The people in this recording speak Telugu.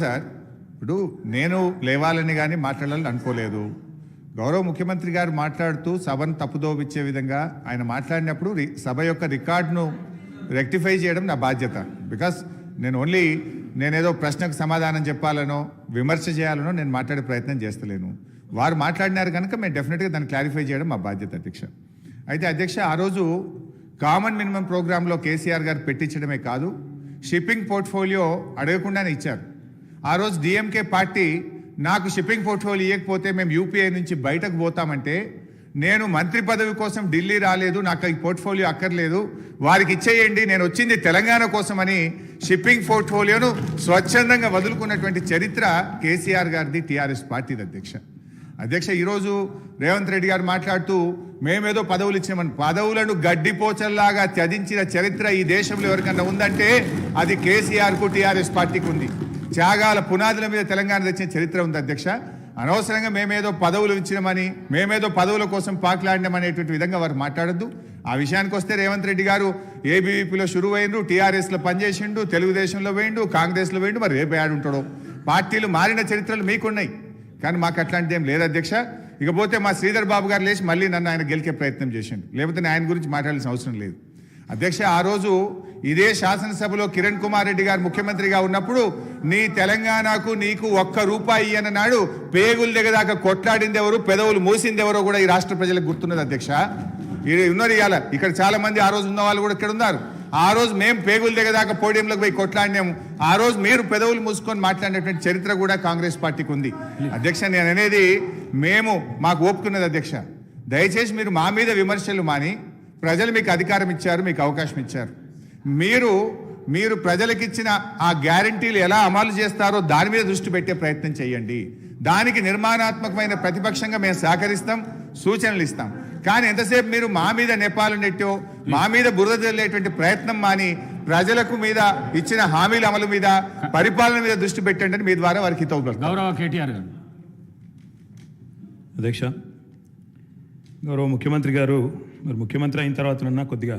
సార్ ఇప్పుడు నేను లేవాలని కానీ మాట్లాడాలని అనుకోలేదు. గౌరవ ముఖ్యమంత్రి గారు మాట్లాడుతూ సభను తప్పుదోవిచ్చే విధంగా ఆయన మాట్లాడినప్పుడు రి- సభ యొక్క రికార్డును రెక్టిఫై చేయడం నా బాధ్యత. బికాస్ నేను ఓన్లీ నేనేదో ప్రశ్నకు సమాధానం చెప్పాలనో విమర్శ చేయాలనో నేను మాట్లాడే ప్రయత్నం చేస్తలేను. వారు మాట్లాడినారు కనుక మేము డెఫినెట్గా దాన్ని క్లారిఫై చేయడం మా బాధ్యత అధ్యక్ష. అయితే అధ్యక్ష ఆ రోజు కామన్ మినిమం ప్రోగ్రాంలో కేసీఆర్ గారు పెట్టించడమే కాదు షిప్పింగ్ పోర్ట్ఫోలియో అడగకుండానే ఇచ్చారు. ఆ రోజు డిఎంకే పార్టీ నాకు షిప్పింగ్ పోర్ట్ఫోలియో ఇవ్వకపోతే మేము యూపీఐ నుంచి బయటకు పోతామంటే నేను మంత్రి పదవి కోసం ఢిల్లీ రాలేదు నాకు ఈ పోర్ట్ఫోలియో అక్కర్లేదు వారికి ఇచ్చేయండి నేను వచ్చింది తెలంగాణ కోసమని షిప్పింగ్ పోర్ట్ఫోలియోను స్వచ్ఛందంగా వదులుకున్నటువంటి చరిత్ర కేసీఆర్ గారిది టీఆర్ఎస్ పార్టీది అధ్యక్ష. అధ్యక్ష ఈరోజు రేవంత్ రెడ్డి గారు మాట్లాడుతూ మేమేదో పదవులు ఇచ్చామని పదవులను గడ్డిపోచల్లాగా త్యజించిన చరిత్ర ఈ దేశంలో ఎవరికన్నా ఉందంటే అది కేసీఆర్కు టీఆర్ఎస్ పార్టీకి ఉంది. త్యాగాల పునాదుల మీద తెలంగాణ తెచ్చిన చరిత్ర ఉంది అధ్యక్ష. అనవసరంగా మేమేదో పదవులు ఇచ్చినామని మేమేదో పదవుల కోసం పాకులాడినామనేటువంటి విధంగా వారు మాట్లాడద్దు. ఆ విషయానికి వస్తే రేవంత్ రెడ్డి గారు ఏబీవీపీలో షురువు టీఆర్ఎస్లో పనిచేసిండు తెలుగుదేశంలో వేయండు కాంగ్రెస్లో వేయండు మరి రేపు ఆడుంటాడు. ఉంటాడో పార్టీలు మారిన చరిత్రలు మీకున్నాయి. కానీ మాకు అట్లాంటిది ఏం లేదు అధ్యక్ష. ఇకపోతే మా శ్రీధర్ బాబు గారు లేచి మళ్ళీ నన్ను ఆయన గెలికే ప్రయత్నం చేసిండు. లేకపోతే నేను ఆయన గురించి మాట్లాడాల్సిన అవసరం లేదు. అధ్యక్ష ఆ రోజు ఇదే శాసనసభలో కిరణ్ కుమార్ రెడ్డి గారు ముఖ్యమంత్రిగా ఉన్నప్పుడు నీ తెలంగాణకు నీకు ఒక్క రూపాయి అని నాడు పేగులు కొట్లాడింది ఎవరు పెదవులు మూసింది ఎవరో కూడా ఈ రాష్ట్ర ప్రజలకు గుర్తున్నది అధ్యక్ష. ఉన్నారు ఇవాళ ఇక్కడ చాలా మంది ఆ రోజు ఉన్న వాళ్ళు కూడా ఇక్కడ ఉన్నారు. ఆ రోజు మేము పేగులు దగ్గరదాకా పోడియంలోకి పోయి కొట్లాడినాము. ఆ రోజు మీరు పెదవులు మూసుకొని మాట్లాడినటువంటి చరిత్ర కూడా కాంగ్రెస్ పార్టీకి ఉంది. అధ్యక్ష నేను అనేది మేము మాకు ఒప్పుకున్నది అధ్యక్ష. దయచేసి మీరు మా మీద విమర్శలు మాని ప్రజలు మీకు అధికారం ఇచ్చారు మీకు అవకాశం ఇచ్చారు. మీరు మీరు ప్రజలకిచ్చిన ఆ గ్యారంటీలు ఎలా అమలు చేస్తారో దాని మీద దృష్టి పెట్టే ప్రయత్నం చేయండి. దానికి నిర్మాణాత్మకమైన ప్రతిపక్షంగా మేము సహకరిస్తాం సూచనలు ఇస్తాం. కానీ ఎంతసేపు మీరు మా మీద నేపాలు నెట్టో మా మీద బురద జల్లేటువంటి ప్రయత్నం మాని ప్రజలకు మీద ఇచ్చిన హామీల అమలు మీద పరిపాలన మీద దృష్టి పెట్టండి అని మీ ద్వారా వారికి హితవు. గౌరవ కేటీఆర్ గారు. అధ్యక్ష గౌరవ ముఖ్యమంత్రి గారు మరి ముఖ్యమంత్రి అయిన తర్వాతనన్నా కొద్దిగా